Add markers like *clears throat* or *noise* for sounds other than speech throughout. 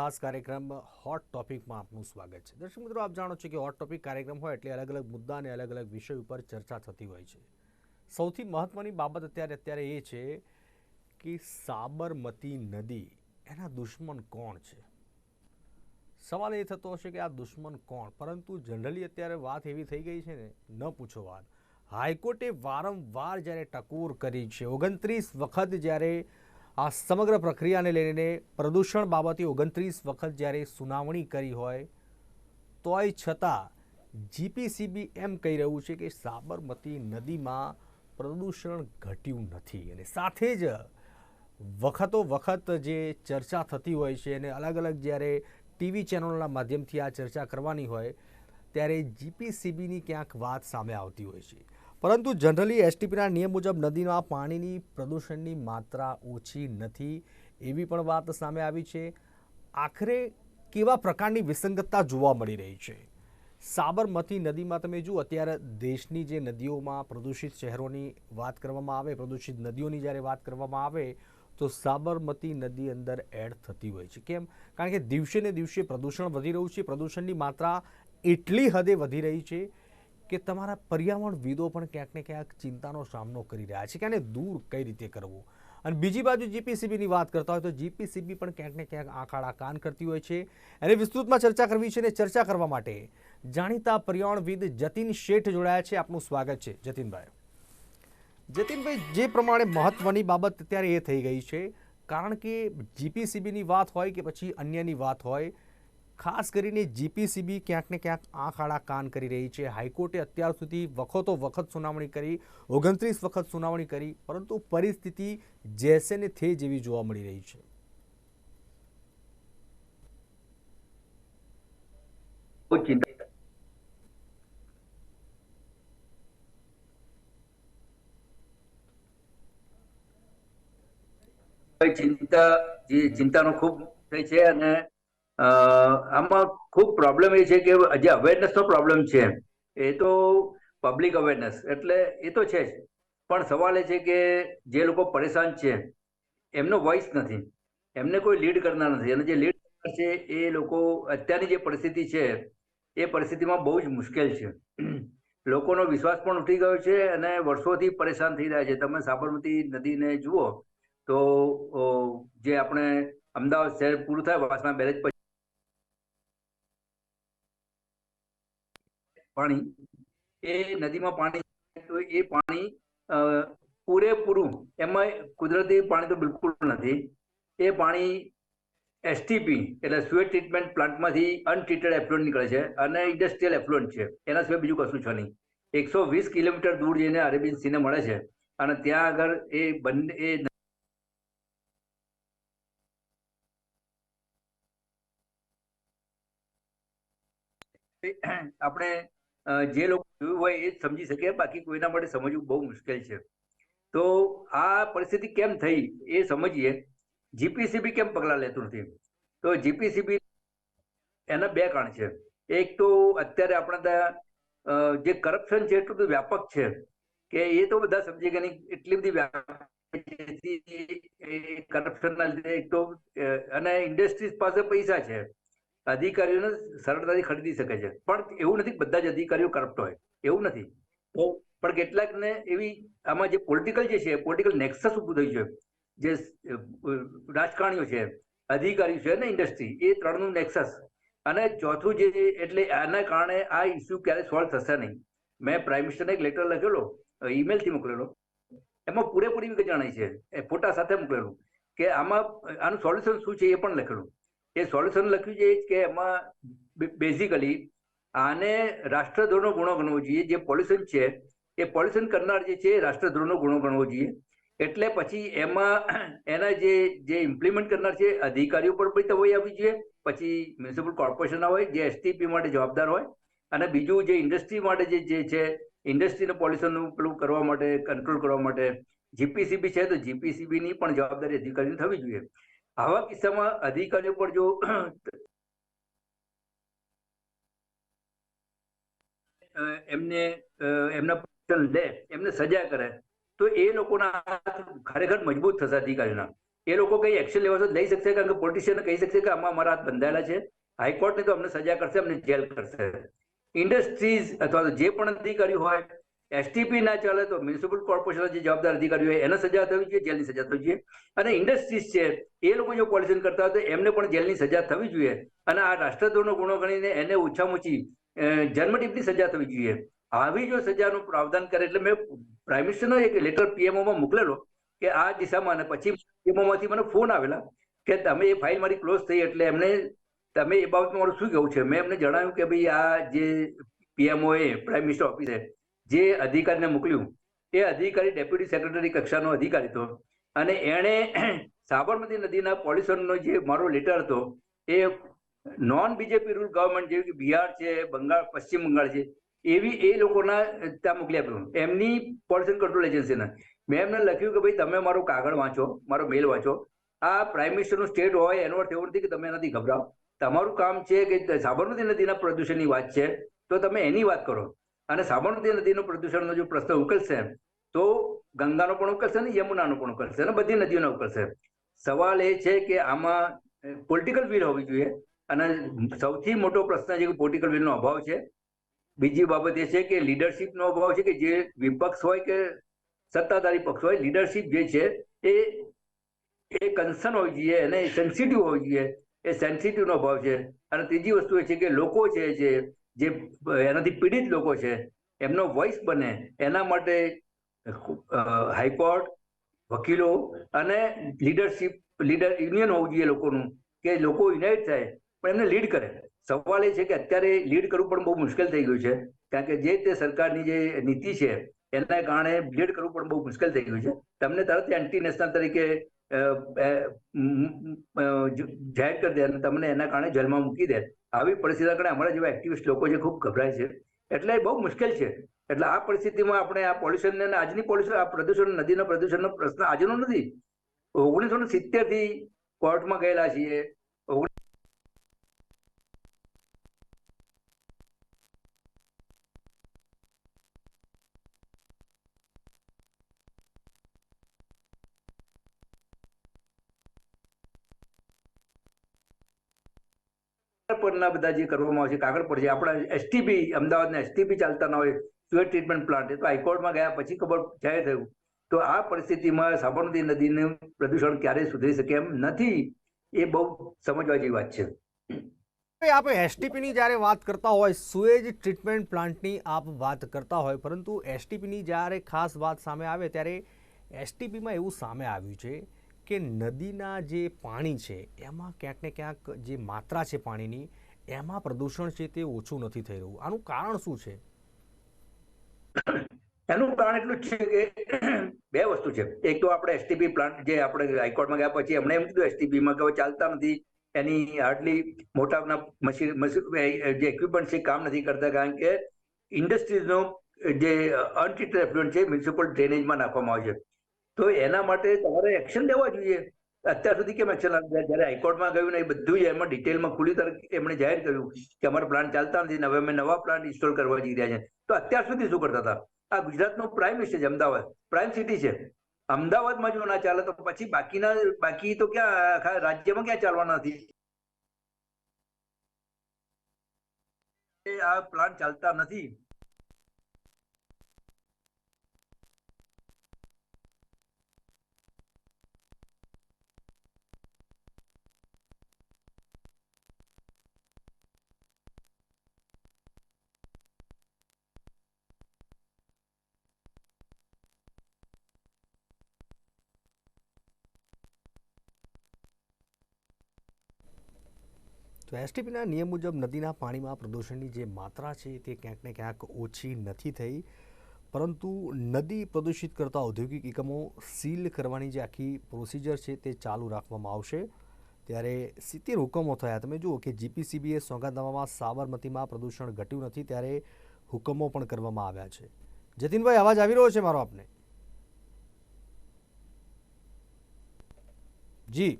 ખાસ કાર્યક્રમ હોટ ટોપિકમાં આપનું સ્વાગત છે. દર્શક મિત્રો, આપ જાણો છો કે હોટ ટોપિક કાર્યક્રમ હોય એટલે અલગ અલગ મુદ્દા અને અલગ અલગ વિષય ઉપર ચર્ચા થતી હોય છે. સૌથી મહત્વની બાબત અત્યારે અત્યારે એ છે કે સાબરમતી નદી એના દુશ્મન કોણ છે? સવાલ એ થતો હશે કે આ દુશ્મન કોણ? પરંતુ જનરલી અત્યારે વાત એવી થઈ ગઈ છે ને, ન પૂછો વાત. હાઈકોર્ટે વારંવાર જ્યારે ટકોર કરી છે, ઓગણત્રીસ વખત જ્યારે આ સમગ્ર પ્રક્રિયાને લઈને પ્રદૂષણ બાબતે ઓગણત્રીસ વખત જ્યારે સુનાવણી કરી હોય, તોય છતાં જીપીસીબી એમ કહી રહ્યું છે કે સાબરમતી નદીમાં પ્રદૂષણ ઘટ્યું નથી. અને સાથે જ વખતો વખત જે ચર્ચા થતી હોય છે અને અલગ અલગ જ્યારે ટીવી ચેનલોના માધ્યમથી આ ચર્ચા કરવાની હોય, ત્યારે જીપીસીબીની ક્યાંક વાત સામે આવતી હોય છે. પરંતુ જનરલી એસટીપીના નિયમ મુજબ નદીમાં પાણીની પ્રદૂષણની માત્રા ઓછી નથી એવી પણ વાત સામે આવી છે. આખરે કેવા પ્રકારની વિસંગતતા જોવા મળી રહી છે? સાબરમતી નદીમાં તમે જુઓ, અત્યારે દેશની જે નદીઓમાં પ્રદૂષિત શહેરોની વાત કરવામાં આવે, પ્રદૂષિત નદીઓની જ્યારે વાત કરવામાં આવે, તો સાબરમતી નદી અંદર એડ થતી હોય છે. કેમ? કારણ કે દિવસે ને દિવસે પ્રદૂષણ વધી રહ્યું છે. પ્રદૂષણની માત્રા એટલી હદે વધી રહી છે કે તમારા પર્યાવરણવિદો પણ ક્યાંક ને ક્યાંક ચિંતાનો સામનો કરી રહ્યા છે કે આને દૂર કઈ રીતે કરવું? અને બીજી બાજુ જીપીસીબીની વાત કરતા હોય તો જીપીસીબી પણ ક્યાંક ને ક્યાંક આંખાળા કાન કરતી હોય છે. અને વિસ્તૃતમાં ચર્ચા કરવી છે અને ચર્ચા કરવા માટે જાણીતા પર્યાવરણવિદ જતીન શેઠ જોડાયા છે. આપનું સ્વાગત છે જતીનભાઈ. જતીનભાઈ, જે પ્રમાણે મહત્વની બાબત અત્યારે એ થઈ ગઈ છે. કારણ કે જીપીસીબીની વાત હોય કે પછી અન્યની વાત હોય ખાસ કરીને જીપીસીબી ક્યાંક ને ક્યાંક આંખ આડા કાન કરી રહી છે. હાઈકોર્ટે અત્યાર સુધી વખતો વખત સુનાવણી કરી, ઓગણત્રીસ વખત સુનાવણી કરી, પરંતુ પરિસ્થિતિ જેસે ને થે જેવી જોવા મળી રહી છે. ચિંતા ચિંતાનો ખૂબ થઈ છે અને આમાં ખૂબ પ્રોબ્લેમ એ છે કે જે અવેરનેસ નો પ્રોબ્લેમ છે. એ તો પબ્લિક અવેરનેસ એટલે એ તો છે જ. પણ સવાલ એ છે કે જે લોકો પરેશાન છે, એમનો વોઇસ નથી. એમને કોઈ લીડ કરનાર નથી. અને જે લીડ છે, એ લોકો અત્યારની જે પરિસ્થિતિ છે, એ પરિસ્થિતિમાં બહુ જ મુશ્કેલ છે. લોકોનો વિશ્વાસ પણ ઉઠી ગયો છે અને વર્ષોથી પરેશાન થઈ રહ્યા છે. તમે સાબરમતી નદીને જુઓ તો જે આપણે અમદાવાદ શહેર પૂરું થાય, વાસણા બેરેજ પછી પાણી. એ નદીમાં પાણી એ પાણી પૂરેપૂરું, એમાં કુદરતી પાણી તો બિલકુલ નથી. એ પાણી એસટીપી એટલે સ્વેટ ટ્રીટમેન્ટ પ્લાન્ટમાંથી અનટ્રીટેડ એફ્લુઅન્ટ નીકળે છે અને ઇન્ડસ્ટ્રીયલ એફ્લુઅન્ટ છે. એના સિવાય બીજું કશું છે નહીં. એકસો વીસ કિલોમીટર દૂર જઈને અરેબિયન સીને મળે છે અને ત્યાં આગળ એ બંને એ આપણે જે લોકો જોયું હોય એ જ સમજી શકે, બાકી કોઈના માટે સમજવું બહુ મુશ્કેલ છે. તો આ પરિસ્થિતિ કેમ થઈ એ સમજીએ. જીપીસીબી કેમ પગલાં લેતું નથી? તો જીપીસીબી એના બે કારણ છે. એક તો અત્યારે આપણા ત્યાં જે કરપ્શન છે એટલું બધું વ્યાપક છે કે એ તો બધા સમજી ગયા નહીં. એટલી બધી વ્યાપક કરપ્શનના લીધે એક તો અને ઇન્ડસ્ટ્રીઝ પાસે પૈસા છે. અધિકારીઓને સરળતાથી ખરીદી શકે છે. પણ એવું નથી બધા જ અધિકારીઓ કરપ્ટ હોય. એવું નથી. પણ કેટલાકને એવી આમાં જે પોલિટિકલ જે છે પોલિટિકલ નેક્સસ ઊભું થયું છે જે રાજકારણીઓ છે, અધિકારીઓ છે ને ઇન્ડસ્ટ્રી એ ત્રણનું નેક્સસ અને ચોથું જે એટલે આના કારણે આ ઇસ્યુ ક્યારે સોલ્વ થશે નહીં. મેં પ્રાઇમ મિનિસ્ટરને એક લેટર લખેલો ઈમેલથી મોકલેલો. એમાં પૂરેપૂરી વિગત જણાય છે. એ ફોટા સાથે મોકલેલું. કે આમાં આનું સોલ્યુશન શું છે એ પણ લખેલું. એ સોલ્યુશન લખ્યું છે કે એમાં બેઝિકલી આને રાષ્ટ્રદ્રોહનો ગુણો ગણવો જોઈએ. જે પોલ્યુશન છે, એ પોલ્યુશન કરનાર જે છે રાષ્ટ્રદ્રોહનો ગુનો ગણવો જોઈએ. એટલે પછી એમાં *clears throat* એના જે જે ઇમ્પ્લિમેન્ટ કરનાર છે અધિકારીઓ પર પણ તવાઈ આપવી જોઈએ. પછી મ્યુનિસિપલ કોર્પોરેશન હોય, જે એસટીપી માટે જવાબદાર હોય. અને બીજું જે ઇન્ડસ્ટ્રી માટે જે જે છે ઇન્ડસ્ટ્રીને પોલ્યુશનનું પેલું કરવા માટે કંટ્રોલ કરવા માટે જીપીસીબી છે, તો જીપીસીબીની પણ જવાબદારી અધિકારીની થવી જોઈએ. આવા કિસ્સામાં અધિકારીઓ પર જો એમને એમના લે, એમને સજા કરે, તો એ લોકોના હાથ ખરેખર મજબૂત થશે અધિકારીના. એ લોકો કઈ એક્શન લેવા લઈ શકશે કારણ કે પોલિટિશિયન કહી શકશે કે, આમાં અમારા હાથ બંધાયેલા છે, હાઈકોર્ટને તો અમને સજા કરશે, અમને જેલ કરશે. ઇન્ડસ્ટ્રીઝ અથવા તો જે પણ અધિકારી હોય એસટીપી ના ચાલે તો મ્યુનિસિપલ કોર્પોરેશન જે જવાબદાર અધિકારી હોય એને સજા થવી જોઈએ, જેલની સજા થવી જોઈએ. અને ઇન્ડસ્ટ્રીઝ છે, એ લોકો જો પોલ્યુશન કરતા હોય તો એમને પણ જેલની સજા થવી જોઈએ. અને આ રાષ્ટ્રદ્રોહનો ગુનો ગણીને એને ઓછામાં ઓછી જન્મટીપની સજા થવી જોઈએ. આવી જો સજાનું પ્રાવધાન કરે, એટલે મેં પ્રાઇમ મિનિસ્ટરનો એક લેટર પીએમઓમાં મોકલેલો કે આ દિશામાં અને પછી પીએમઓમાંથી માંથી મને ફોન આવેલા કે તમે એ ફાઇલ મારી ક્લોઝ થઈ એટલે એમને, તમે એ બાબતમાં મારું શું કહેવું છે? મેં એમને જણાવ્યું કે ભાઈ આ જે પીએમઓ એ પ્રાઇમ મિનિસ્ટર ઓફિસે જે અધિકારીને મોકલ્યું, એ અધિકારી ડેપ્યુટી સેક્રેટરી કક્ષાનો અધિકારી હતો. અને એણે *clears throat* સાબરમતી નદીના પોલ્યુશનનો જે મારો લેટર હતો, એ નોન બીજેપી રૂલ ગવર્મેન્ટ જેવી કે બિહાર છે, બંગાળ, પશ્ચિમ બંગાળ છે, એવી એ લોકોના ત્યાં મોકલી આપ્યું એમની પોલ્યુશન કંટ્રોલ એજન્સીના મેં એમને લખ્યું કે ભાઈ, તમે મારો કાગળ વાંચો, મારો મેલ વાંચો. આ પ્રાઇમ મિનિસ્ટરનું સ્ટેટ હોય, એનો અર્થ એવો નથી કે તમે એનાથી ગભરાઓ. તમારું કામ છે કે સાબરમતી નદીના પ્રદૂષણની વાત છે, તો તમે એની વાત કરો. અને સાબરમતી નદીનું પ્રદૂષણનો જો પ્રશ્ન ઉકેલશે, તો ગંગાનો પણ ઉકેલશે ને યમુનાનો પણ ઉકેલશે અને બધી નદીઓનો ઉકેલશે. સવાલ એ છે કે આમાં પોલિટિકલ વિલ હોવી જોઈએ. અને સૌથી મોટો પ્રશ્ન છે કે પોલિટિકલ વિલનો અભાવ છે. બીજી બાબત એ છે કે લીડરશિપનો અભાવ છે કે જે વિપક્ષ હોય કે સત્તાધારી પક્ષ હોય લીડરશીપ જે છે એ એ કન્સર્ન હોવી જોઈએ અને સેન્સિટિવ હોવી જોઈએ. એ સેન્સિટિવનો અભાવ છે. અને ત્રીજી વસ્તુ એ છે કે લોકો છે જે જે, એનાથી પીડિત લોકો છે, એમનો વોઇસ બને, એના માટે હાઈકોર્ટ વકીલો અને લીડરશીપ લીડર યુનિયન હોવું જોઈએ લોકોનું, કે લોકો યુનાઇટ થાય, પણ એમને લીડ કરે. સવાલ એ છે કે અત્યારે લીડ કરવું પણ બહુ મુશ્કેલ થઈ ગયું છે, કારણ કે જે તે સરકારની જે નીતિ છે, એના કારણે લીડ કરવું પણ બહુ મુશ્કેલ થઈ ગયું છે. તમને તરત એન્ટી નેશનલ તરીકે જાહેર કરી દે અને તમને એના કારણે જેલમાં મૂકી દે. આવી પરિસ્થિતિના કારણે અમારા જેવા એક્ટિવિસ્ટ લોકો છે ખૂબ ગભરાય છે. એટલે બહુ મુશ્કેલ છે. એટલે આ પરિસ્થિતિમાં આપણે આ પોલ્યુશન અને આજની પોલ્યુશન આ પ્રદૂષણ, નદીના પ્રદૂષણનો પ્રશ્ન આજનો નથી. ઓગણીસો ને સિત્તેરથી કોર્ટમાં ગયેલા છીએ. પરના બધા જે કરવામાં આવશે કાગળ પર છે આપણા એસટીપી અમદાવાદના એસટીપી ચાલતા ના હોય સુએટ ટ્રીટમેન્ટ પ્લાન્ટ તો હાઈકોર્ટમાં ગયા પછી ખબર જાહેર થયું. તો આ પરિસ્થિતિમાં સાબરમતી નદીનું પ્રદૂષણ ક્યારે સુધરી શકે એમ નથી, એ બહુ સમજવા જેવી વાત છે. આપ એસટીપીની જ્યારે વાત કરતા હોય સુએજ ટ્રીટમેન્ટ પ્લાન્ટની આપ વાત કરતા હોય, પરંતુ એસટીપીની જ્યારે ખાસ વાત સામે આવે, ત્યારે એસટીપીમાં એવું સામે આવ્યું છે કે નદીના જે પાણી છે, એમાં ક્યાંક ને ક્યાંક જે માત્રા છે પાણીની, એમાં પ્રદૂષણ છે તે ઓછું નથી થઈ રહ્યું. આનું કારણ શું છે? એનું કારણ એટલું છે કે બે વસ્તુ છે. એક તો આપણે એસટીપી પ્લાન્ટ જે આપણે હાઈકોર્ટમાં ગયા પછી એમણે એમ કીધું STP માં કે ચાલતા નથી, એની હાર્ડલી મોટાના મશીન જે ઇક્વિપમેન્ટ છે કામ નથી કરતા, કારણ કે ઇન્ડસ્ટ્રીઝનો જે અનટ્રીટેડ એફ્લુઅન્ટ છે મ્યુનિસિપલ ડ્રેનેજમાં નાખવામાં આવે છે. તો એના માટે તમારે એક્શન લેવા જોઈએ. અત્યાર સુધી કેમ એક્શન જ્યારે હાઈકોર્ટમાં ગયું ને એ બધું એમાં ડિટેલમાં ખુલ્લી તરફ એમણે જાહેર કર્યું કે અમારા પ્લાન ચાલતા નથી, હવે અમે નવા પ્લાન ઇન્સ્ટોલ કરવા જઈ રહ્યા છે. તો અત્યાર સુધી શું કરતા હતા? આ ગુજરાતનો પ્રાઇમ મિનિસ્ટર છે, અમદાવાદ. પ્રાઇમ સિટી છે. અમદાવાદમાં જો ના ચાલે તો પછી બાકીના, બાકી તો ક્યાં, આખા રાજ્યમાં ક્યાં ચાલવાના નથી? આ પ્લાન ચાલતા નથી. તો એસટીપીના નિયમ મુજબ નદીના પાણીમાં પ્રદૂષણની જે માત્રા છે તે ક્યાંક ને ક્યાંક ઓછી નથી થઈ. પરંતુ નદી પ્રદૂષિત કરતા ઔદ્યોગિક એકમો સીલ કરવાની જે આખી પ્રોસિજર છે તે ચાલુ રાખવામાં આવશે. ત્યારે સિત્તેર હુકમો થયા. તમે જુઓ કે જીપીસીબીએ સોગંદનામામાં સાબરમતીમાં પ્રદૂષણ ઘટ્યું નથી, ત્યારે હુકમો પણ કરવામાં આવ્યા છે. જતીનભાઈ, અવાજ આવી રહ્યો છે મારો આપને? જી.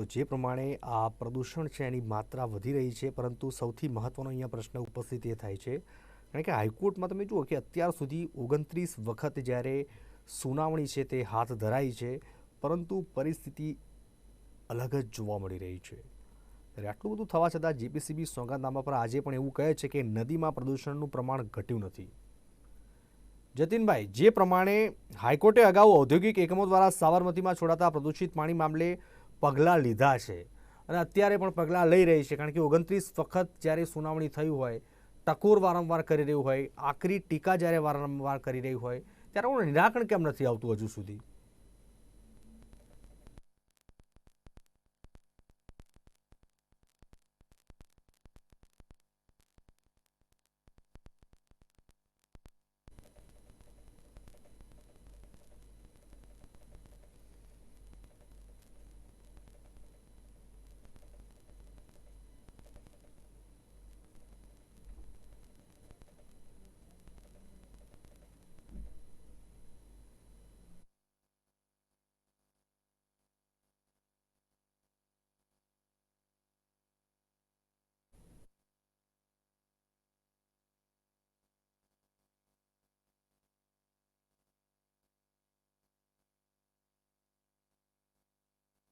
તો જે પ્રમાણે આ પ્રદૂષણ છે એની માત્રા વધી રહી છે, પરંતુ સૌથી મહત્ત્વનો અહીંયા પ્રશ્ન ઉપસ્થિત એ થાય છે. કારણ કે હાઈકોર્ટમાં તમે જુઓ કે અત્યાર સુધી ઓગણત્રીસ વખત જ્યારે સુનાવણી છે તે હાથ ધરાઈ છે, પરંતુ પરિસ્થિતિ અલગ જ જોવા મળી રહી છે. ત્યારે આટલું બધું થવા છતાં જીપીસીબી સોગાદનામા પર આજે પણ એવું કહે છે કે નદીમાં પ્રદૂષણનું પ્રમાણ ઘટ્યું નથી. જતીનભાઈ, જે પ્રમાણે હાઈકોર્ટે અગાઉ ઔદ્યોગિક એકમો દ્વારા સાબરમતીમાં છોડાતા પ્રદૂષિત પાણી મામલે પગલાં લીધા છે. અને અત્યારે પણ પગલાં લઈ રહી છે. કારણ કે ઓગણત્રીસ વખત જ્યારે સુનાવણી થયું હોય, ટકોર વારંવાર કરી રહ્યું હોય, આકરી ટીકા જ્યારે વારંવાર કરી રહી હોય, ત્યારે નિરાકરણ કેમ નથી આવતું હજુ સુધી?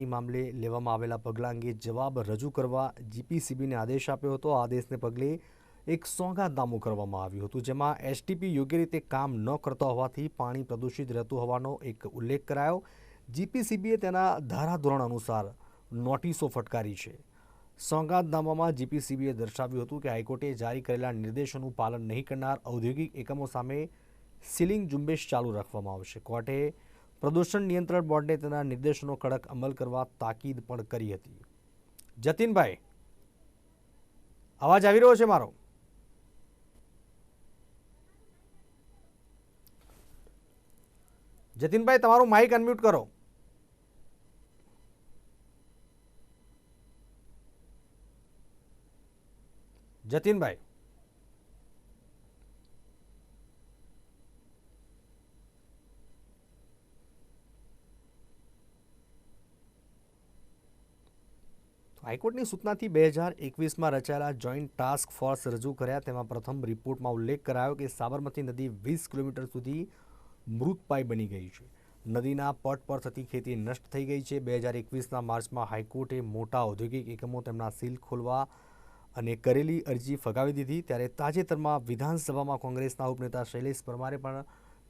મામલે લેવામાં આવેલા પગલાં અંગે જવાબ રજૂ કરવા જીપીસીબીને આદેશ આપ્યો હતો. આદેશને પગલે એક સોગાદનામું કરવામાં આવ્યું હતું, જેમાં એસટીપી યોગ્ય રીતે કામ ન કરતા હોવાથી પાણી પ્રદૂષિત રહેતું હોવાનો એક ઉલ્લેખ કરાયો. જીપીસીબીએ તેના ધારાધોરણ અનુસાર નોટિસો ફટકારી છે. સોગાદનામામાં જીપીસીબીએ દર્શાવ્યું હતું કે હાઈકોર્ટે જારી કરેલા નિર્દેશોનું પાલન નહીં કરનાર ઔદ્યોગિક એકમો સામે સીલિંગ ઝુંબેશ ચાલુ રાખવામાં આવશે. કોર્ટે પ્રદૂષણ નિયંત્રણ બોર્ડને તેના નિર્દેશોનો કડક અમલ કરવા તાકીદ પણ કરી હતી. જતીનભાઈ, અવાજ આવી રહ્યો છે મારો? જતીનભાઈ, તમારું માઇક અનમ્યુટ કરો. જતીનભાઈ હાઈકોર્ટની સૂચનાથી બે હજાર એકવીસમાં રચાયેલા જોઈન્ટ ટાસ્ક ફોર્સ રજૂ કર્યા. તેમાં પ્રથમ રિપોર્ટમાં ઉલ્લેખ કરાયો કે સાબરમતી નદી વીસ કિલોમીટર સુધી મૃતપાય બની ગઈ છે. નદીના પટ પર થતી ખેતી નષ્ટ થઈ ગઈ છે. બે હજાર એકવીસના માર્ચમાં હાઈકોર્ટે મોટા ઔદ્યોગિક એકમો તેમના સીલ ખોલવા અને કરેલી અરજી ફગાવી દીધી. ત્યારે તાજેતરમાં વિધાનસભામાં કોંગ્રેસના ઉપનેતા શૈલેષ પરમારે પણ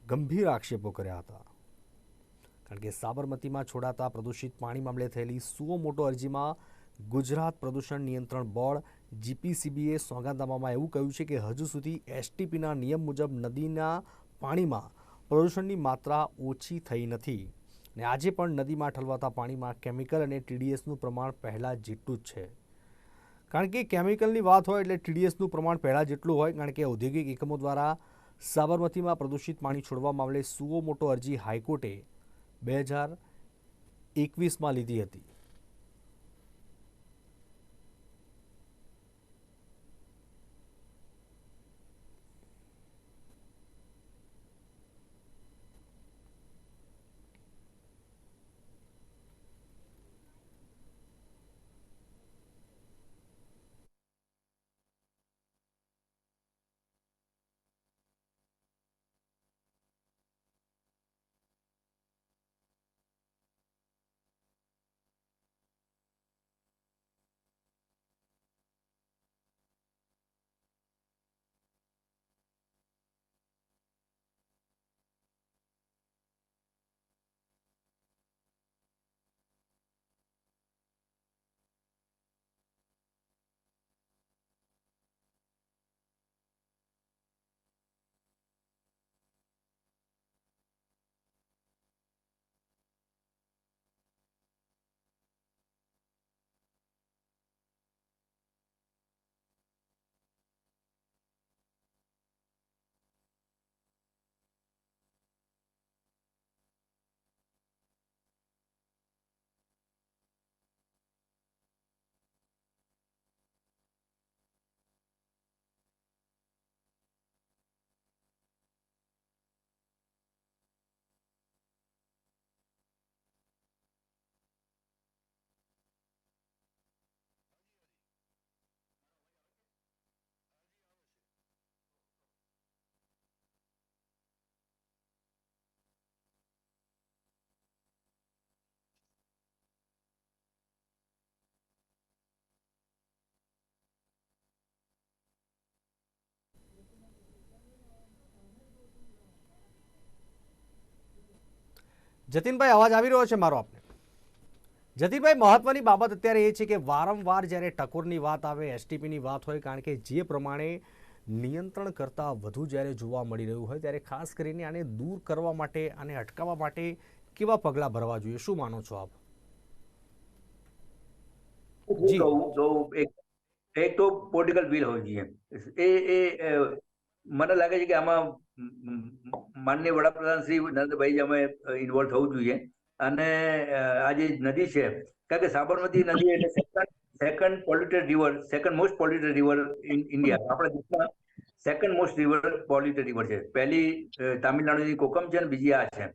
ગંભીર આક્ષેપો કર્યા હતા. કારણ કે સાબરમતીમાં છોડાતા પ્રદૂષિત પાણી મામલે થયેલી સુઓ મોટો અરજીમાં ગુજરાત પ્રદૂષણ નિયંત્રણ બોર્ડ, જીપીસીબીએ સોગાદનામામાં એવું કહ્યું છે કે હજુ સુધી એસટીપીના નિયમ મુજબ નદીના પાણીમાં પ્રદૂષણની માત્રા ઓછી થઈ નથી. અને આજે પણ નદીમાં ઠલવાતા પાણીમાં કેમિકલ અને ટીડીએસનું પ્રમાણ પહેલાં જેટલું જ છે. કારણ કે કેમિકલની વાત હોય એટલે ટીડીએસનું પ્રમાણ પહેલાં જેટલું હોય, કારણ કે ઔદ્યોગિક એકમો દ્વારા સાબરમતીમાં પ્રદૂષિત પાણી છોડવા મામલે સુઓ મોટો અરજી હાઈકોર્ટે બે હજાર એકવીસમાં લીધી હતી. જતીનભાઈ અવાજ આવી રહ્યો છે મારો આપને? જતીનભાઈ મહત્વની બાબત અત્યારે એ છે કે વારંવાર જ્યારે ટકોરની વાત આવે એસટીપીની વાત હોય કારણ કે જે પ્રમાણે નિયંત્રણ કરતાં વધુ જ્યારે જોવા મળી રહ્યું હોય ત્યારે ખાસ કરીને આને દૂર કરવા માટે આને અટકાવવા માટે કેવા પગલાં ભરવા જોઈએ? શું માનો છો આપ? જી. એક તો પોલિટિકલ વિલ હોવી જોઈએ. એ એ મને લાગે છે કે આમાં માનનીય વડાપ્રધાન શ્રી નરેન્દ્રભાઈ અમે ઇન્વોલ્વ થવું જોઈએ. અને આ જે નદી છે, કારણ કે સાબરમતી નદી એટલે second second polluted river second most polluted river in India આપણા દેશમાં second most river polluted river છે. પહેલી તામિલનાડુની કોકમ છે અને બીજી આ છે.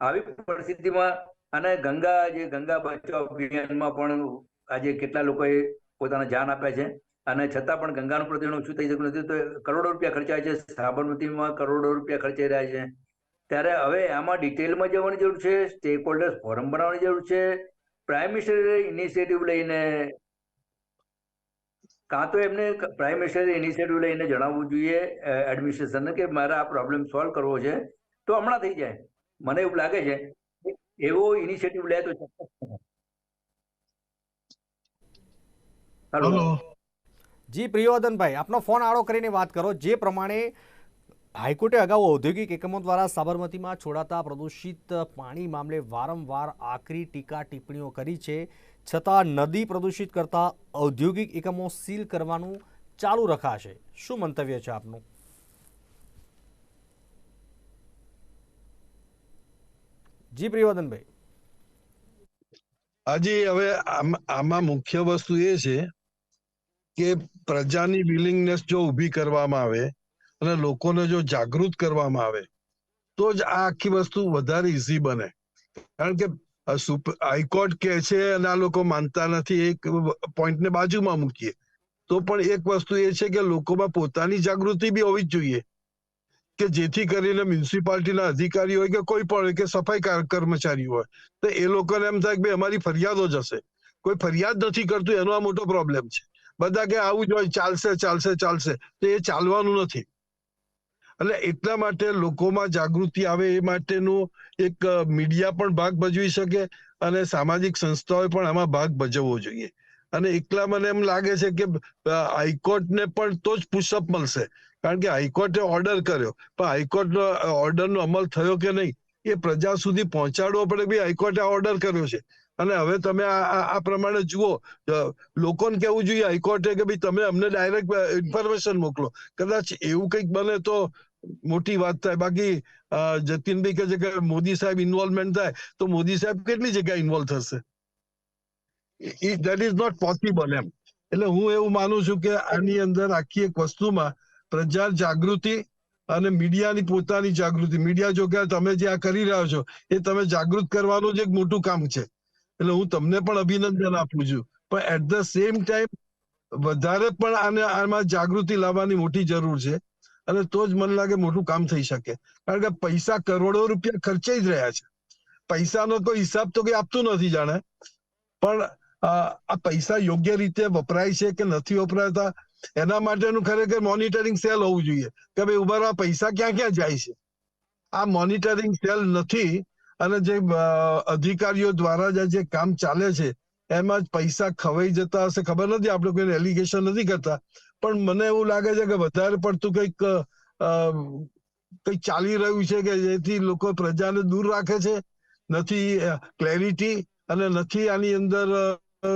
આવી પરિસ્થિતિમાં અને ગંગા, જે ગંગા બચાવ અભિયાનમાં પણ આજે કેટલા લોકોએ પોતાના જાન આપ્યા છે. અને છતાં પણ ગંગાનું પ્રદૂષણ ઓછું થઈ શકતું નથી. તો કરોડો રૂપિયા ખર્ચાય છે. સાબરમતીમાં કરોડો રૂપિયા ખર્ચાઈ રહ્યા છે. ત્યારે હવે આમાં ડિટેલમાં જવાની જરૂર છે. સ્ટેક હોલ્ડર્સ ફોરમ બનાવવાની જરૂર છે. પ્રાઇમ મિનિસ્ટરે ઇનિશિયેટિવ લઈને કાં તો એમને પ્રાઇમ મિનિસ્ટરે ઇનિશિયેટિવ લઈને જણાવવું જોઈએ એડમિનિસ્ટ્રેશનને કે મારે આ પ્રોબ્લેમ સોલ્વ કરવો છે. તો હમણાં થઈ જાય. મને એવું લાગે છે એવો ઇનિશિયેટિવ લે તો ચોક્કસ. હાલો જી પ્રિયવર્ધનભાઈ આપનો ફોન આડો કરીને વાત કરો. જે પ્રમાણે હાઈકોર્ટે અગાઉ ઔદ્યોગિક એકમો દ્વારા સાબરમતીમાં છોડાતા પ્રદૂષિત પાણી મામલે વારંવાર આકરી ટીકા ટિપ્પણીઓ કરી છે. છતાં નદી પ્રદૂષિત કરતા ઔદ્યોગિક એકમો સીલ કરવાનું ચાલુ રખાશે. શું મંતવ્ય છે આપનું? જી પ્રિયવર્ધનભાઈ હાજી, હવે આમાં મુખ્ય વસ્તુ એ છે કે પ્રજાની વિલિંગનેસ જો ઊભી કરવામાં આવે અને લોકોને જો જાગૃત કરવામાં આવે, તો જ આ આખી વસ્તુ વધારે ઇઝી બને. કારણ કે હાઈકોર્ટ કે છે અને આ લોકો માનતા નથી, એક પોઈન્ટને બાજુમાં મૂકીએ. તો પણ એક વસ્તુ એ છે કે લોકોમાં પોતાની જાગૃતિ બી હોવી જ જોઈએ. કે જેથી કરીને મ્યુનિસિપાલિટીના અધિકારી હોય કે કોઈ પણ કે સફાઈ કાર- કર્મચારી હોય, તો એ લોકોને એમ થાય કે ભાઈ અમારી ફરિયાદો જ હશે. કોઈ ફરિયાદ નથી કરતું, એનો આ મોટો પ્રોબ્લેમ છે. બધા કે આવું જ હોય, ચાલશે ચાલશે ચાલશે. તો એ ચાલવાનું નથી. એટલે એટલા માટે લોકોમાં જાગૃતિ આવે એ માટેનું એક મીડિયા પણ ભાગ ભજવી શકે અને સામાજિક સંસ્થાઓએ પણ આમાં ભાગ ભજવવો જોઈએ. અને એકલા મને એમ લાગે છે કે હાઈકોર્ટને પણ તો જ પુશઅપ મળશે. કારણ કે હાઈકોર્ટે ઓર્ડર કર્યો. પણ હાઈકોર્ટનો ઓર્ડરનો અમલ થયો કે નહીં, એ પ્રજા સુધી પહોંચાડવો પડે ભાઈ હાઈકોર્ટે ઓર્ડર કર્યો છે. અને હવે તમે આ પ્રમાણે જુઓ લોકોને કહેવું જોઈએ હાઈકોર્ટે કે ભાઈ તમે અમને ડાયરેક્ટ ઇન્ફોર્મેશન મોકલો. કદાચ એવું કંઈક બને તો મોટી વાત થાય. બાકી જતીનભાઈ કહે છે કે મોદી સાહેબ ઇન્વોલ્વમેન્ટ થાય, તો મોદી સાહેબ કેટલી જગ્યાએ ઇન્વોલ્વ થશે? દેટ ઇઝ નોટ પોસિબલ એમ. એટલે હું એવું માનું છું કે આની અંદર આખી એક વસ્તુમાં પ્રજા જાગૃતિ અને મીડિયાની પોતાની જાગૃતિ. મીડિયા જો કે તમે જે આ કરી રહ્યા છો, એ તમે જાગૃત કરવાનું જ એક મોટું કામ છે. એટલે હું તમને પણ અભિનંદન આપું છું. પણ એટ ધ સેમ ટાઈમ વધારે પણ આને આમાં જાગૃતિ લાવવાની મોટી જરૂર છે. અને તો જ મને લાગે મોટું કામ થઈ શકે. કારણ કે પૈસા કરોડો રૂપિયા ખર્ચાઈ જ રહ્યા છે. પૈસાનો કોઈ હિસાબ તો કઈ આપતું નથી જાણે. પણ આ પૈસા યોગ્ય રીતે વપરાય છે કે નથી વપરાતા, એના માટેનું ખરેખર મોનિટરિંગ સેલ હોવું જોઈએ. કે ભાઈ ઊભા પૈસા ક્યાં ક્યાં જાય છે? આ મોનિટરિંગ સેલ નથી અને જે અધિકારીઓ દ્વારા જે- જે કામ ચાલે છે, એમાં જ પૈસા ખવાઈ જતા હશે. ખબર નથી, આપણે કોઈ એલિગેશન નથી કરતા. પણ મને એવું લાગે છે કે વધારે પડતું કંઈક કંઈક ચાલી રહ્યું છે કે જેથી લોકો પ્રજાને દૂર રાખે છે, નથી ક્લેરિટી અને નથી આની અંદર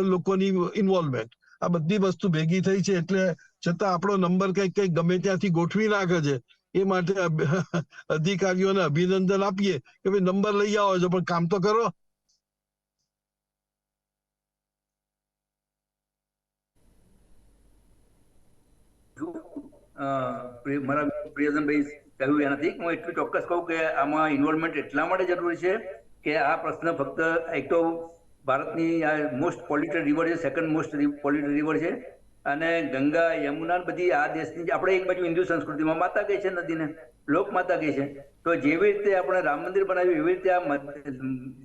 લોકોની ઇન્વોલ્વમેન્ટ આ બધી વસ્તુ ભેગી થઈ છે એટલે છતાં આપણો નંબર કંઈક કંઈક ગમે ત્યાંથી ગોઠવી નાખે છે. એ માટે અધિકારીઓને અભિનંદન આપીએ કે ભાઈ નંબર લઈ આવો છો, પણ કામ તો કરો. મારા પ્રિયજનભાઈ કહ્યું એનાથી હું એટલું ચોક્કસ કહું કે આમાં ઇન્વોલ્વમેન્ટ એટલા માટે જરૂરી છે કે આ પ્રશ્ન ફક્ત એક તો ભારતની આ મોસ્ટ પોલ્યુટેડ રિવર છે સેકન્ડ મોસ્ટ પોલ્યુટેડ રિવર છે અને ગંગા, યમુના બધી આ દેશની આપણે એક બાજુ હિન્દુ સંસ્કૃતિમાં માતા કહે છે નદીને લોક માતા કહે છે. તો જેવી રીતે આપણે રામ મંદિર બનાવ્યું, એવી રીતે આ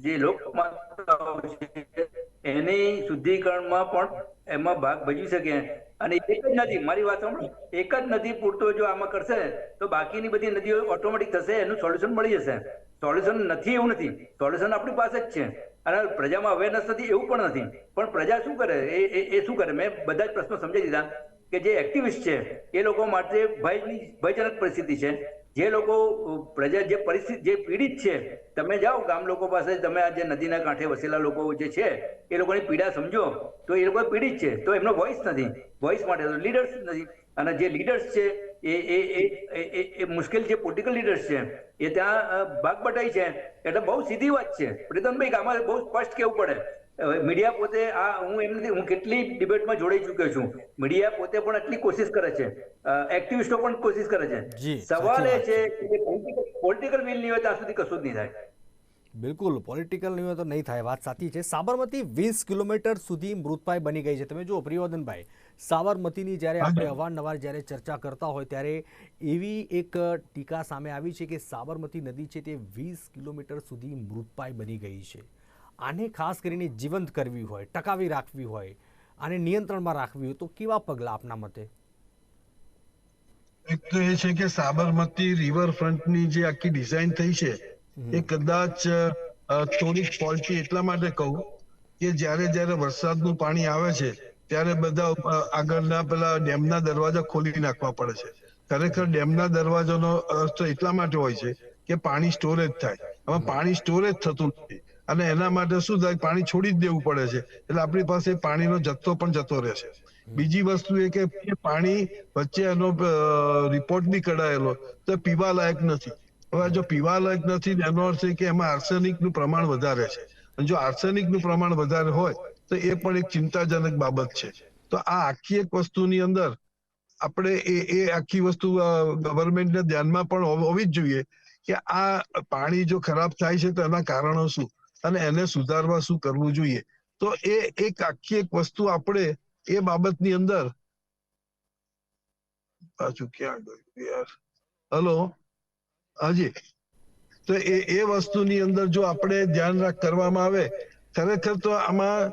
જે લોક માતાઓ છે, એની શુદ્ધિકરણમાં પણ એમાં ભાગ ભજવી શકે. અને એક જ નદી, મારી વાત સાંભળો, એક જ નદી પૂરતો જો આમાં કરશે, તો બાકીની બધી નદીઓ ઓટોમેટિક થશે, એનું સોલ્યુશન મળી જશે. સોલ્યુશન નથી એવું નથી. સોલ્યુશન આપણી પાસે જ છે. અને પ્રજામાં અવેરનેસ નથી, એવું પણ નથી. પણ પ્રજા શું કરે? એ, એ- શું કરે? મેં બધા જ પ્રશ્નો સમજાવી દીધા કે જે એક્ટિવિસ્ટ છે, એ લોકો માટે ભયની, ભયજનક પરિસ્થિતિ છે. જે લોકો, પ્રજા જે પરિસ્થિતિ જે પીડિત છે, તમે જાઓ ગામ લોકો પાસે, તમે આ જે નદીના કાંઠે વસેલા લોકો જે છે, એ લોકોની પીડા સમજો. તો એ લોકો પીડિત છે. તો એમનો વોઇસ નથી. વોઇસ માટે લીડર્સ નથી. અને જે લીડર્સ છે એ એ એ- મુશ્કેલ જે પોલિટિકલ લીડર્સ છે એ ત્યાં ભાગ બટાઈ છે. એટલે બહુ સીધી વાત છે. પ્રીતમભાઈ કે આમાં બહુ સ્પષ્ટ કેવું પડે? મીડિયા પોતે આ હું એમ નથી હું કેટલી ડિબેટમાં જોડાઈ ચૂક્યો છું. મીડિયા પોતે પણ એટલી કોશિશ કરે છે. એક્ટિવિસ્ટો પણ કોશિશ કરે છે. સવાલ એ છે કે પોલિટિકલ વિલ નહીં હોય ત્યાં સુધી કશું જ નહીં થાય. બિલકુલ પોલિટિકલ તો નહીં થાય વાત સાચી છે. સાબરમતી વીસ કિલોમીટર સુધી મૃતપાય બની ગઈ છે. તમે જો પ્રિયોદનભાઈ સાબરમતીની જ્યારે આપણે અવારનવાર જ્યારે ચર્ચા કરતા હોય ત્યારે એવી એક ટીકા સામે આવી છે કે સાબરમતી નદી છે તે વીસ કિલોમીટર સુધી મૃતપાય બની ગઈ છે. આને ખાસ કરીને જીવંત કરવી હોય ટકાવી રાખવી હોય આને નિયંત્રણમાં રાખવી હોય તો કેવા પગલાં આપના મતે? એક તો એ છે કે સાબરમતી રિવરફ્રન્ટની જે આખી ડિઝાઇન થઈ છે એ કદાચ થોડીક ફોલ્ટી એટલા માટે કહું કે જ્યારે જ્યારે વરસાદનું પાણી આવે છે, ત્યારે બધા આગળના પેલા ડેમના દરવાજા ખોલી નાખવા પડે છે. ખરેખર ડેમના દરવાજાનો અર્થ એટલા માટે હોય છે કે પાણી સ્ટોરેજ થાય. હવે પાણી સ્ટોરેજ થતું નથી. અને એના માટે શું થાય? પાણી છોડી જ દેવું પડે છે. એટલે આપણી પાસે પાણીનો જથ્થો પણ જતો રહેશે બીજી વસ્તુ એ કે પાણી વચ્ચે એનો રિપોર્ટ બી કઢાયેલો, તો પીવા લાયક નથી. હવે જો પીવાલાયક નથી એનો અર્થ એ કે એમાં આર્સેનિકનું પ્રમાણ વધારે છે. અને જો આર્સેનિકનું પ્રમાણ વધારે હોય, તો એ પણ એક ચિંતાજનક બાબત છે. તો આ આખી એક વસ્તુની અંદર આપણે એ એ આખી વસ્તુ ગવર્મેન્ટને ધ્યાનમાં પણ હોવી જ જોઈએ કે આ પાણી જો ખરાબ થાય છે તો એના કારણો શું? અને એને સુધારવા શું કરવું જોઈએ? તો એ એક આખી એક વસ્તુ આપણે એ બાબતની અંદર પાછું ક્યાં ગયું યાર? હલો? હાજી. તો એ એ વસ્તુની અંદર જો આપણે ધ્યાન રાખ કરવામાં આવે ખરેખર તો આમાં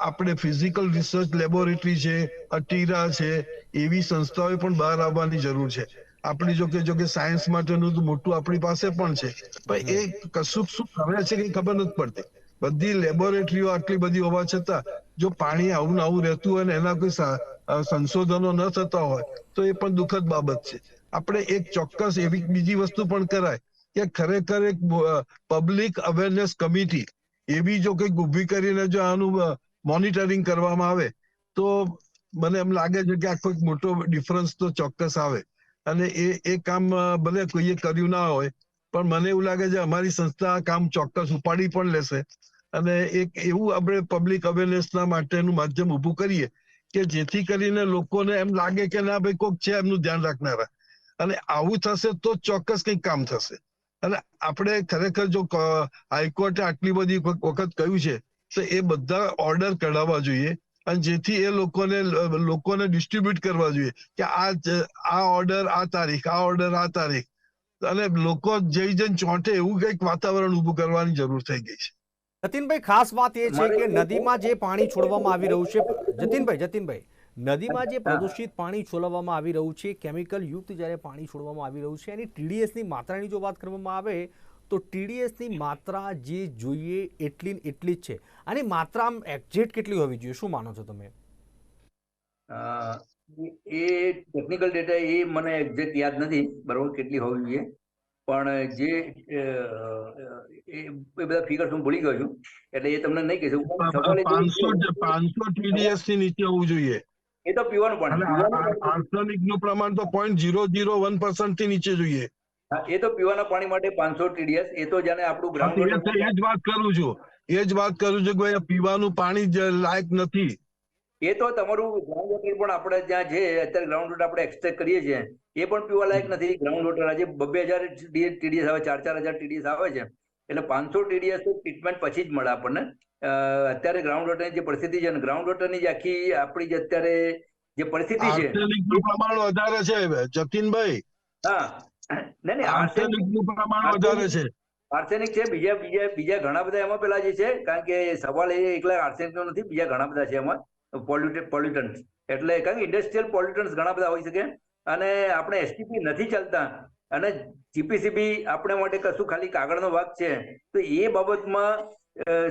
આપણે ફિઝિકલ રિસર્ચ લેબોરેટરી છે અટીરા છે એવી સંસ્થાઓ પણ બહાર આવવાની જરૂર છે. આપણી જોકે જોકે સાયન્સ માટેનું તો મોટું આપણી પાસે પણ છે. પણ એ કશું શું કરે છે કઈ ખબર નથી પડતી. બધી લેબોરેટરીઓ આટલી બધી હોવા છતાં જો પાણી આવું આવું રહેતું હોય ને એના કોઈ સંશોધનો ન થતા હોય તો એ પણ દુઃખદ બાબત છે. આપણે એક ચોક્કસ એવી બીજી વસ્તુ પણ કરાય કે ખરેખર એક પબ્લિક અવેરનેસ કમિટી એવી જો કંઈક ઊભી કરીને જો આનું મોનિટરિંગ કરવામાં આવે, તો મને એમ લાગે છે કે આખો એક મોટો ડિફરન્સ તો ચોક્કસ આવે. અને એ એ કામ ભલે કોઈએ કર્યું ના હોય, પણ મને એવું લાગે છે અમારી સંસ્થા આ કામ ચોક્કસ ઉપાડી પણ લેશે. અને એક એવું આપણે પબ્લિક અવેરનેસના માટેનું માધ્યમ ઊભું કરીએ કે જેથી કરીને લોકોને એમ લાગે કે ના ભાઈ કોક છે એમનું ધ્યાન રાખનારા. અને આવું થશે તો ચોક્કસ કંઈક કામ થશે. અને આપણે ખરેખર જો હાઈકોર્ટે આટલી બધી વખત કહ્યું છે તો એ બધા ઓર્ડર કઢાવવા જોઈએ. અને જેથી એ લોકોને લોકોને ડિસ્ટ્રીબ્યુટ કરવા જોઈએ કે આ આ ઓર્ડર આ તારીખ આ ઓર્ડર આ તારીખ. અને લોકો જઈ જઈને ચોંટે એવું કંઈક વાતાવરણ ઊભું કરવાની જરૂર થઈ ગઈ છે. જતીનભાઈ ખાસ વાત એ છે કે નદીમાં જે પાણી છોડવામાં આવી રહ્યું છે જતીનભાઈ જતીનભાઈ નદીમાં જે પ્રદૂષિત પાણી છોડવામાં આવી રહ્યું છે કેમિકલ યુક્ત જ્યારે પાણી છોડવામાં આવી રહ્યું છે એની ટીડીએસની માત્રાની જો વાત કરવામાં આવે તો ટીડીએસની માત્રા જે જોઈએ એટલી એટલી જ છે. અને માત્રા એક્ઝેક્ટ કેટલી હોવી જોઈએ શું માનો છો તમે? એ ટેકનિકલ ડેટા એ મને એક્ઝેક્ટ યાદ નથી બરોબર કેટલી હોવી જોઈએ. પણ જે એ બધા ફિગર્સ હું ભૂલી ગયો છું. એટલે એ તમને નહીં કહી શકું પાંચસો ટીડીએસની નીચે હોવું જોઈએ. એ તો પીવાનું પાણી આર્સેનિકનું પ્રમાણ તો પોઈન્ટ ઝીરો ઝીરો વન પર્સન્ટથી નીચે જોઈએ. એ તો પીવાના પાણી માટે પાંચસો ટીડીએસ એ તો જાણે આપણું ગ્રાઉન્ડ એ જ વાત કરું છું. એ જ વાત કરું છું કે પીવાનું પાણી લાયક નથી. એ તો તમારું ગ્રાઉન્ડ વોટર પણ આપણે જ્યાં છે અત્યારે ગ્રાઉન્ડ વોટર આપણે એક્સટ્રેક્ટ કરીએ છીએ એ પણ પીવા લાયક નથી. ગ્રાઉન્ડ વોટર આજે બબે હજાર ટીડીએસ આવે ચાર ચાર હજાર ટીડીએસ આવે છે. એટલે પાંચસો ટીડીએસ ટ્રીટમેન્ટ પછી જ મળે આપણને. અત્યારે ગ્રાઉન્ડ વોટરની જે પરિસ્થિતિ છે ગ્રાઉન્ડ વોટરની જે આખી આપણી જે અત્યારે જે પરિસ્થિતિ છે. પ્રમાણ વધારે છે જતીનભાઈ. હા. નહીં નહીં આર્સેનિક પ્રમાણ વધારે છે. આર્સેનિક છે બીજા બીજા બીજા ઘણા બધા એમાં પેલા જે છે કારણ કે સવાલ એ એકલા આર્સેનિક નો નથી બીજા ઘણા બધા છે એમાં. પોલ્યુટેડ પોલ્યુટન્સ એટલે કારણ કે ઇન્ડસ્ટ્રીયલ પોલ્યુટન્સ ઘણા બધા હોઈ શકે. અને આપણે એસટીપી નથી ચાલતા. અને જીપીસીબી આપણે માટે કશું ખાલી કાગળનો વાક છે. તો એ બાબતમાં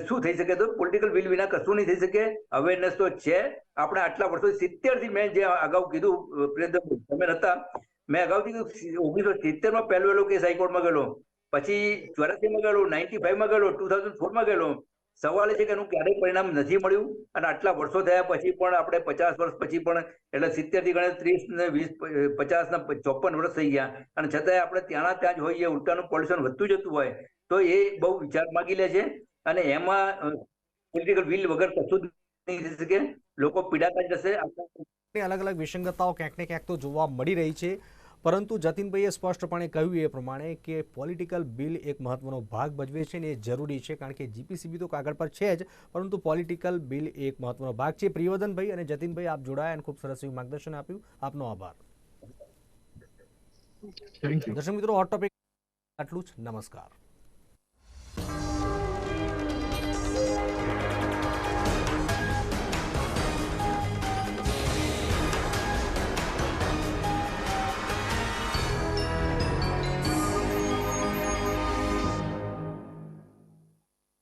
શું થઈ શકે તો પોલિટિકલ વિલ વિના કશું નહીં થઈ શકે? અવેરનેસ તો છે. આપણે આટલા વર્ષો સિત્તેરથી મેં જે અગાઉ કીધું અ, તમે નતા. મેં અગાઉથી ઓગણીસો સિત્તેરમાં પહેલો કેસ હાઈકોર્ટમાં ગયેલો. પછી ચોરાસીમાં ગયેલો નાઇન્ટી ફાઈવમાં ગયેલો ટુ થાઉઝન્ડ ફોરમાં ગયેલો. સવાલ એ છે કે એનું ક્યારેય પરિણામ નથી મળ્યું. અને આટલા વર્ષો થયા પછી પણ આપણે પચાસ વર્ષ પછી પણ એટલે સિત્તેરથી ગણે ત્રીસ ને વીસ પચાસ ને ચોપન વર્ષ થઈ ગયા. અને છતાંય આપણે ત્યાંના ત્યાં જ હોઈએ ઉલટાનું પોલ્યુશન વધતું જતું હોય. તો એ બહુ વિચાર માગી લે છે. અને એમાં પોલિટિકલ વિલ વગર કશું જ નહીં થઈ શકે. લોકો પીડાતા જશે. અલગ અલગ વિસંગતતાઓ ક્યાંક ને ક્યાંક તો જોવા મળી રહી છે. પરંતુ જતીનભાઈએ સ્પષ્ટપણે કહ્યું એ પ્રમાણે કે પોલિટિકલ બિલ એક મહત્વનો ભાગ ભજવે છે ને એ જરૂરી છે કારણ કે જીપીસીબી તો કાગળ પર છે જ પરંતુ પોલિટિકલ બિલ એક મહત્વનો ભાગ છે. પ્રિયવર્ધનભાઈ અને જતીનભાઈ આપ જોડાયા અને ખૂબ સરસ એવું માર્ગદર્શન આપ્યું. આપનો આભાર. થેન્ક દર્શક મિત્રો હોટ ટોપિક આટલું જ. નમસ્કાર.